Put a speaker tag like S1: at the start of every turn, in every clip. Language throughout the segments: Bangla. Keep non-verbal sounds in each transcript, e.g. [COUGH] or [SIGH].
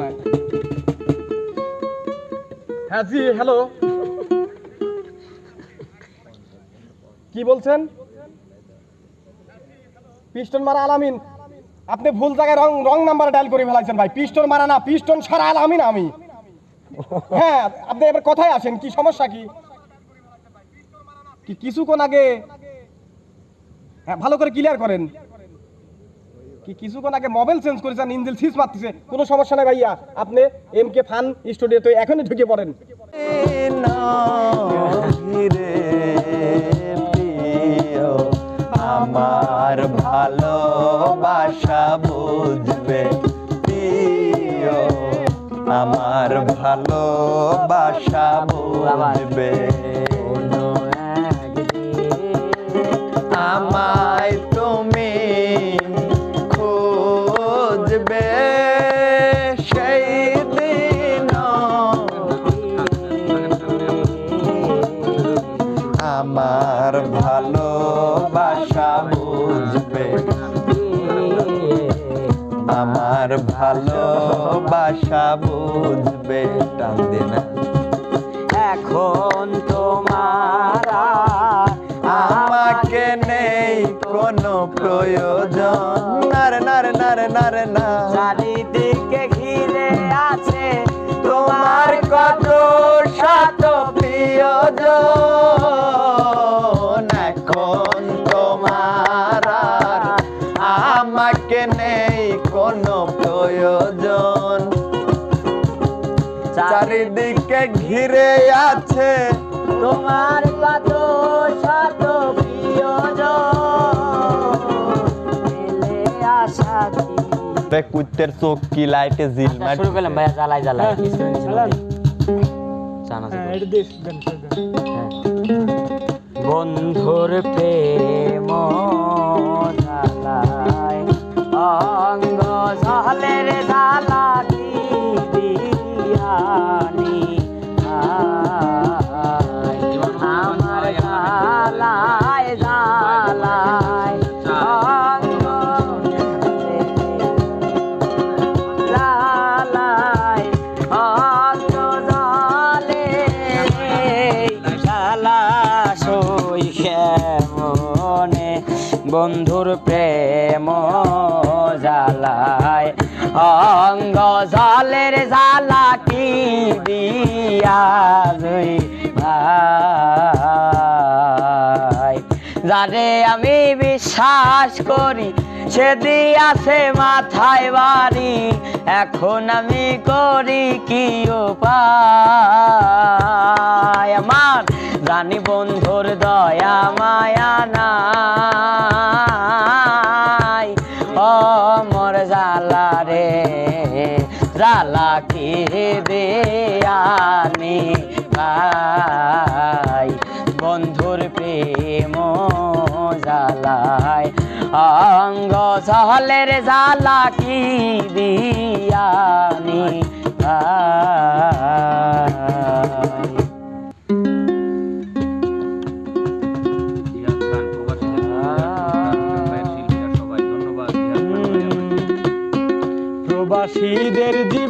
S1: হয়। কি বলছেন? পিস্টন মারা আলামিন, আপনি ভুল জায়গায় রং রং নাম্বার ডায়াল করে ফেলাইছেন ভাই। পিস্টন মারা না, পিস্টন সারা আলামিন আমি। হ্যাঁ আপনি এবার কোথায় আসেন? কি সমস্যা কি? কিছুক্ষণ আগে হ্যাঁ ভালো করে ক্লিয়ার করেন। কি কিছুক্ষণ আগে মোবাইল চেঞ্জ করেছেন ইঞ্জিল সিস মারতেছে। কোনো সমস্যা নাই ভাইয়া। আপনি এম কে ফান স্টুডিওতে এখনই ঢুকে পড়েন।
S2: আমার ভালোবাসা বুঝবে আমার ভালোবাসা বুঝবে। আমায় টান দে না।
S3: এখন তোমার
S2: আমাকে নেই কোনো প্রয়োজন। নার নার নার নার না
S3: চারিদিকে ঘিরে আছে
S2: তোমার কত শত প্রিয়জন। এখন তোমার আমাকে নেই কোনো প্রয়োজন। চারিদিকে ঘিরে আছে
S3: তোমার কত শত প্রিয়জন।
S2: কুত্তের চোখ কি লাইটে জিল মার
S3: শুরু করলাম ভাইয়া জ্বালাই জ্বালাই। জানা বন্ধুর প্রেম বন্ধুর প্রেম জ্বালায়। অঙ্গ জলের জ্বালা কি দিয়া ভাই? যারে আমি বিশ্বাস করি, সে দিয়াছে মাথায় বাড়ি। এখন আমি করি কি উপায়? আমার জানি বন্ধুর দয়া মায়া নাই। অমর জালা রে জালা কি দেয়ানি ভাই? বন্ধুর প্রেম জালায় অঙ্গ সহলের জালা কি দিয়ানি ভাই?
S4: প্রবাসীদের
S1: জীবন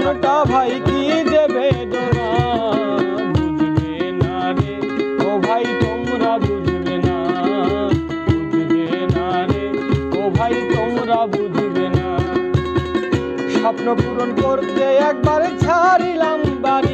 S1: প্রবাসীদের ভাই, কি বুঝবে না রে, ও ভাই না। রে, ও ভাই, তোমরা না। স্বপ্ন পূরণ করতে একবার ছাড়িলাম বাড়ি।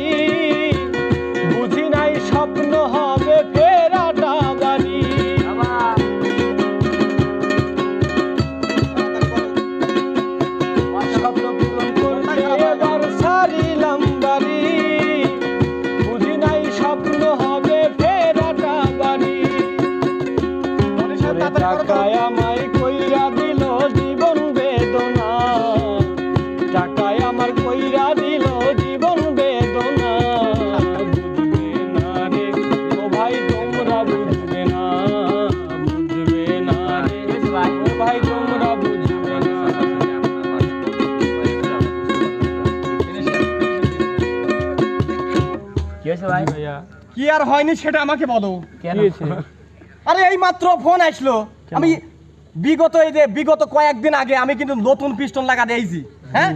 S1: আর হয়নি সেটা আমাকে বলো। আরে এই মাত্র ফোন আসলো। আমি বিগত এই যে বিগত কয়েকদিন আগে আমি কিন্তু নতুন পিস্টন লাগা দিয়েছি হ্যাঁ?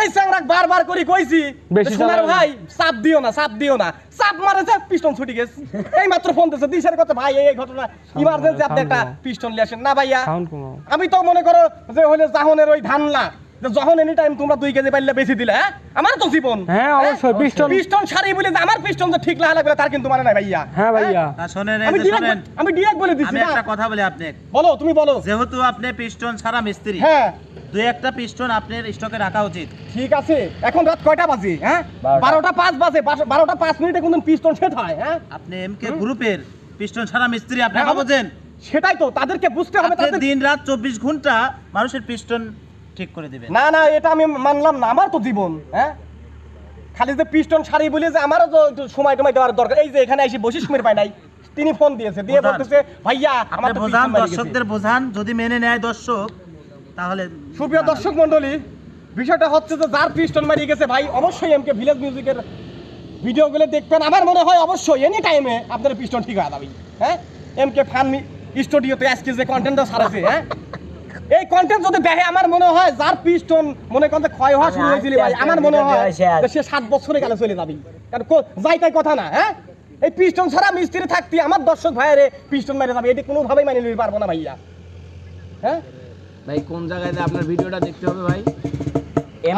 S1: এই স্যাংরাক বারবার করে কইছি সোনার
S5: না।
S1: ভাই চাপ দিও না চাপ দিও না। চাপ মারেছে পিস্টন ছুটি গেছে। এই মাত্র ফোন দিছে দিশের কথা ভাই এই ঘটনা ইমার্জেন্সি আপনি একটা পিস্টন নিয়ে আসেন। না ভাইয়া আমি তো মনে করো যে হলে জাহনের ওই ধানলা। যে যখন এনি টাইম তোমরা দুই কেজি পাইলে বেশি দিলে হ্যাঁ? আমার তো জীবন।
S5: হ্যাঁ, অবশ্যই, piston-
S1: পিস্টন সারি বলে আমার পিস্টন যে ঠিক লাগা লাগবে তার কিন্তু মানে নাই ভাইয়া।
S5: হ্যাঁ ভাইয়া।
S6: তা শোনেন
S1: আমি
S6: শোনেন।
S1: আমি ডিরেক্ট বলে দিছি
S6: আমি একটা কথা বলি আপনি
S1: বলো তুমি বলো।
S6: যেহেতু আপনি পিস্টন ছাড়া মিস্ত্রি
S1: হ্যাঁ।
S6: দুই একটা পিস্টন আপনার স্টকে রাখা উচিত।
S1: ঠিক আছে এখন রাত কয়টা বাজে হ্যাঁ? বারোটা। পাঁচ বাজে বারোটা পাঁচ মিনিটে কোন পিস্টন সেট হয় হ্যাঁ?
S6: আপনি এমকে গ্রুপের পিস্টন ছাড়া মিস্ত্রি আপনি
S1: হ্যাঁ,
S6: না
S1: সেটাই তো তাদেরকে বুঝতে হবে তাদের
S6: দিন রাত চব্বিশ ঘণ্টা মানুষের পিস্টন ঠিক করে দিবেন।
S1: না না এটা আমি মানলাম না আমার তো জীবন হ্যাঁ? খালি যে পিস্টন সারি বলে যে আমারও তো সময় টময় দেওয়ার দরকার। এই যে এখানে এসে বসে সময় পাই নাই। তিনি ফোন দিয়েছে দিয়ে বলতেছে ভাইয়া আমার তো
S6: বোঝান
S1: piston বাড়ি গেছে।"
S6: দর্শকদের বোঝান যদি মেনে নেয় দর্শক তাহলে
S1: সুপ্রিয় দর্শক মন্ডলী বিষয়টা হচ্ছে যে যার পিস্টন মারিয়ে গেছে ভাই অবশ্যই এমকে ভিলেজ মিউজিকের ভিডিওগুলো দেখবেন। আমার মনে হয় অবশ্যই এনি টাইমে আপনার পিস্টন ঠিক হয়ে যাবে হ্যাঁ? এমকে ফান স্টুডিওতে আজকে যে কন্টেন্টটা ছাড়াছে হ্যাঁ? এই কন্টেন্ট যদি দেখে আমার মনে হয় যার পিস্টন মনে করেন যে ক্ষয় হওয়া শুরু হয়েছিল ভাই আমার মনে হয় সে সাত বছরে গেলে চলে যাবি। কারণ যাই তাই কথা না হ্যাঁ? এই পিস্টন ছাড়া মিস্ত্রি থাকতি আমার দর্শক ভাইয়েরে পিস্টন মেরে যাবে এটি কোনোভাবেই মানিয়ে নিতে পারব না ভাইয়া। হ্যাঁ?
S4: ভাই কোন জায়গায় আপনার ভিডিওটা দেখতে হবে ভাই?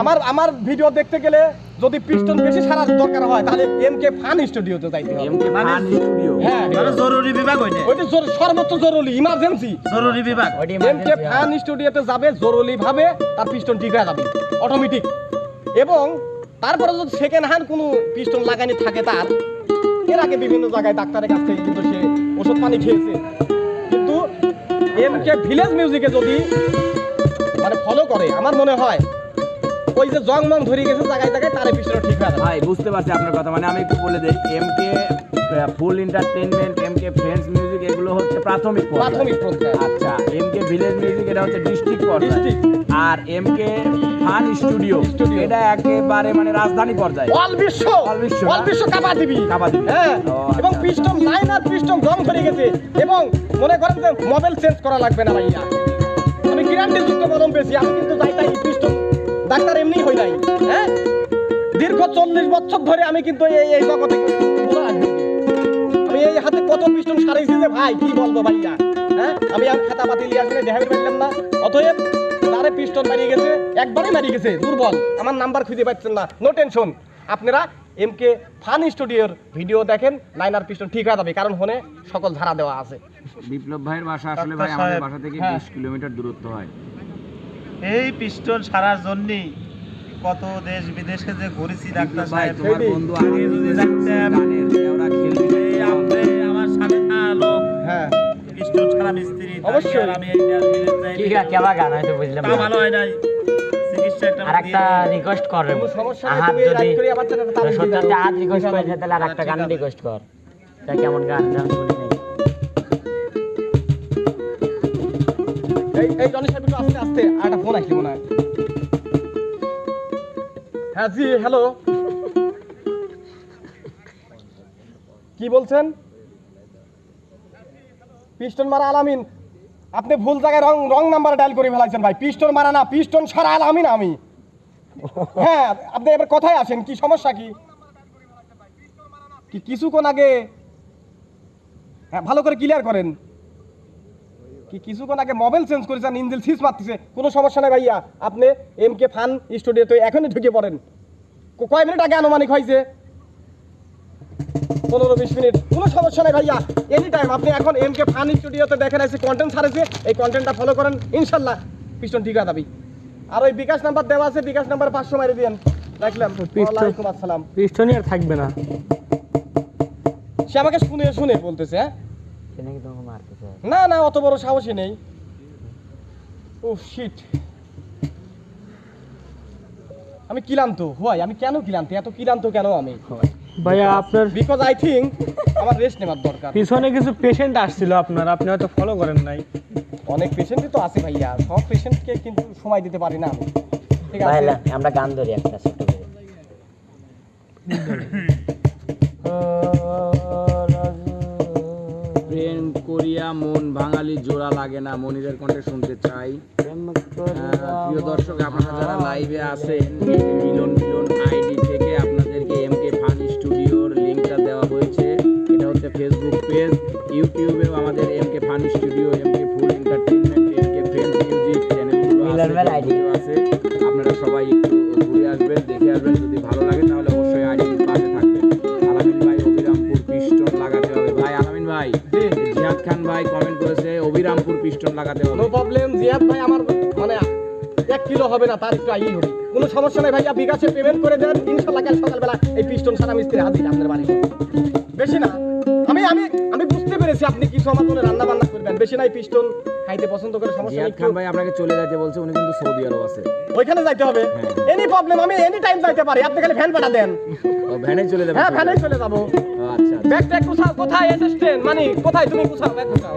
S1: আমার আমার ভিডিও দেখতে গেলে যদি পিস্টন বেশি সারার দরকার হয় তাহলে এম কে ফান স্টুডিওতে যাইতে হবে।
S4: এমকে
S6: মানে-
S4: ফান স্টুডিও
S1: হ্যাঁ
S6: মানে জরুরি বিভাগ হইলে।
S1: ওইটা জরু- সর্বোচ্চ জরুরি ইমার্জেন্সি
S6: জরুরি বিভাগ।
S1: এম কে ফান স্টুডিওতে যাবে জরুরি ভাবে তার পিস্টন ঠিক হয়ে যাবে অটোমেটিক এবং তারপরে যদি সেকেন্ড হ্যান্ড কোনো পিস্টন লাগানি থাকে তার এর আগে বিভিন্ন জায়গায় ডাক্তারের কাছ থেকে কিন্তু সে ওষুধ পানি খেয়েছে। কিন্তু এম কে ভিলেজ মিউজিকে যদি মানে ফলো করে আমার মনে হয় ওই যে জং মং ধরে গেছে জায়গায় জায়গায় তার পিস্টন ঠিক
S4: ভাই বুঝতে পারছি আপনার কথা। মানে আমি একটু বলে দিই MK full entertainment MK friends music এগুলো হচ্ছে প্রাথমিক
S1: প্রাথমিক পর্যায়ে।
S4: আচ্ছা এমকে ভিলেজ মিউজিক এটা হচ্ছে ডিস্ট্রিক্ট পর্যায়ে। আর এমকে ফান স্টুডিও এটা একেবারে মানে রাজধানী পর্যায়ে।
S1: অল বিশ্ব!
S4: অল বিশ্ব
S1: অল বিশ্ব কাপা দিবি।
S4: কাঁপা দিবি।
S1: হ্যাঁ এবং
S4: আচ্ছা।
S1: পিস্টন লাইন আর পিস্টন জং ধরে গেছে। এবং মনে করেন যে মোবাইল চেঞ্জ করা লাগবে না ভাইয়া। আমি গ্যারান্টি যুক্ত কদম পেয়েছি আমি কিন্তু যাই তাই পিস্টন ডাক্তার এমনি হই নাই হ্যাঁ? দীর্ঘ চল্লিশ বছর ধরে আমি কিন্তু এই এই জগতে আমি এই হাতে কত পিস্টন সারাইছি যে ভাই কি বলব ভাইয়া হ্যাঁ? আমি আর খাতা পাতি লিয়ে আসলে দেখাতে পারলাম না। অতএব তারে পিস্টন মারিয়ে গেছে একবারে মারিয়ে গেছে দুর্বল। আমার নাম্বার খুঁজে পাচ্ছেন না। নো টেনশন আপনারা এমকে ফান স্টুডিওর ভিডিও দেখেন লাইনার পিস্টন ঠিক হয়ে যাবে কারণ হনে সকল ধারা দেওয়া আছে।
S4: বিপ্লব ভাইয়ের বাসা আসলে ভাই আমাদের বাসা থেকে
S1: হ্যাঁ।
S4: বিশ কিলোমিটার দূরত্ব হয়।
S6: এই পিস্টন সারার জন্যই কত দেশ বিদেশে যে ঘুরেছি ডাক্তার সাহেব
S4: তোমার বন্ধু
S6: আগে যদি
S4: যদি
S6: জানতাম।
S4: ওরা খেলবি।
S6: এই আপনি আমার সাথে থাকল
S1: হ্যাঁ।
S6: পিস্টন ছাড়া মিস্ত্রি
S1: অবশ্যই।
S6: আর আমি এই দেশ বিদেশ যাই
S3: কি কেবা গান হয়তো বুঝলাম
S6: তা ভালো হয় নাই। চিকিৎসা একটা
S3: রিকোয়েস্ট কর। রে
S1: কোনো সমস্যা
S3: আহাত যদি
S1: রাত করে আবার তাহলে তাবিজ দিয়ে
S3: সত্যি
S1: দাও।
S3: রিকোয়েস্ট করেছে তাহলে আর গান রিকোয়েস্ট কর। তা কেমন গান আমি শুনি নাই।
S1: এই এই জনি একটু আস্তে আস্তে আর একটা মনে হয় জি হ্যালো কি বলছেন? পিস্টন মারা আলামিন। আপনি ভুল জায়গায় রং রং নাম্বার ডায়াল করে ফেলাইছেন ভাই। পিস্টন মারা না, পিস্টন সারা আলামিন আমি। হ্যাঁ আপনি এবার কোথায় আছেন? কি সমস্যা কি? কিছুক্ষণ আগে হ্যাঁ ভালো করে ক্লিয়ার করেন। কি কিছুক্ষণ আগে মোবাইল চেঞ্জ করেছেন ইঞ্জিল সিস মারতেছে। কোনো সমস্যা নাই ভাইয়া। আপনি এম কে ফান স্টুডিওতে এখনই ঢুকে পড়েন। কয় মিনিট আগে আনুমানিক হয়েছে? পনেরো বিশ মিনিট। কোনো সমস্যা নাই ভাইয়া। এনি টাইম আপনি এখন এম কে ফান স্টুডিওতে দেখেন আছে কন্টেন্ট ছাড়েছে। এই কন্টেন্টটা ফলো করেন ইনশাল্লাহ। পিস্টন ঠিক যাবি আর ওই বিকাশ নাম্বার দেওয়া আছে বিকাশ নাম্বার পাঁচশো মারি দিয়েন। রাখলাম। আসসালাম।
S5: পিস্টনই আর থাকবে না।
S1: সে আমাকে শুনে শুনে বলতেছে হ্যাঁ?
S3: সে নাকি তোমাকে মারতে চায়।
S1: না না অত বড় সাহসী নেই। ও শিট আমি ক্লান্ত হয় আমি কেন ক্লান্ত? এত ক্লান্ত কেন আমি?
S5: ভাইয়া আপনার
S1: বিকজ আই থিঙ্ক আমার রেস্ট নেওয়ার দরকার।
S5: পিছনে কিছু পেশেন্ট আসছিল আপনার আপনি হয়তো ফলো করেন নাই।
S1: অনেক পেশেন্টই তো আছে ভাইয়া সব পেশেন্টকে কিন্তু সময় দিতে পারি না আমি। ঠিক আছে?
S3: আমরা গান ধরি একটা ছোট করে। [LAUGHS]
S1: আহ,
S4: দিয়া মন বাঙালি জোড়া লাগে না মনিরের কণ্ঠে শুনতে চাই।
S3: প্রেম
S4: প্রিয় দর্শক আপনারা যারা লাইভে আছেন মিলন মিলন আইডি থেকে আপনাদেরকে এম কে ফান স্টুডিওর লিঙ্কটা দেওয়া হয়েছে। এটা হচ্ছে ফেসবুক পেজ ইউটিউবেও আমাদের M K fun studio M K full entertainment M K friend music চ্যানেলগুলো আছে। আপনারা সবাই একটু ঘুরে আসবেন দেখে আসবেন যদি ভালো লাগে পিস্টন লাগাতে হবে।
S1: নো প্রবলেম জিয়াদ ভাই আমার মানে এক কিলো হবে না তার একটু আই হবে কোনো সমস্যা নেই ভাইয়া বিকাশে পেমেন্ট করে দেন। ইনশাল্লাহ কাল সকালবেলা এই পিস্টন সারা মিস্ত্রি হাজির আপনার বাড়ি। বেশি না। আমি আমি আমি বুঝতে পেরেছি আপনি কিছু আমার জন্য রান্না বান্না করবেন। বেশি নাই পিস্টন খাইতে পছন্দ করে সমস্যা নেই
S4: খান ভাই আপনাকে চলে যেতে বলছে উনি কিন্তু সৌদি আরব আছে।
S1: ওইখানে যাইতে হবে?
S4: হ্যাঁ।
S1: এনি প্রবলেম আমি এনি টাইম যাইতে পারি। আপনি খালি ফ্যান পাঠা দেন।
S4: ও ভ্যানে চলে যাবে
S1: হ্যাঁ ফ্যানেই চলে যাব।
S4: আচ্ছা আচ্ছা।
S1: ব্যাগ ট্যাগ কোথাও কোথায় অ্যাসিস্ট্যান্ট মানে কোথায়? তুমি কোথাও ব্যাগ কোথাও?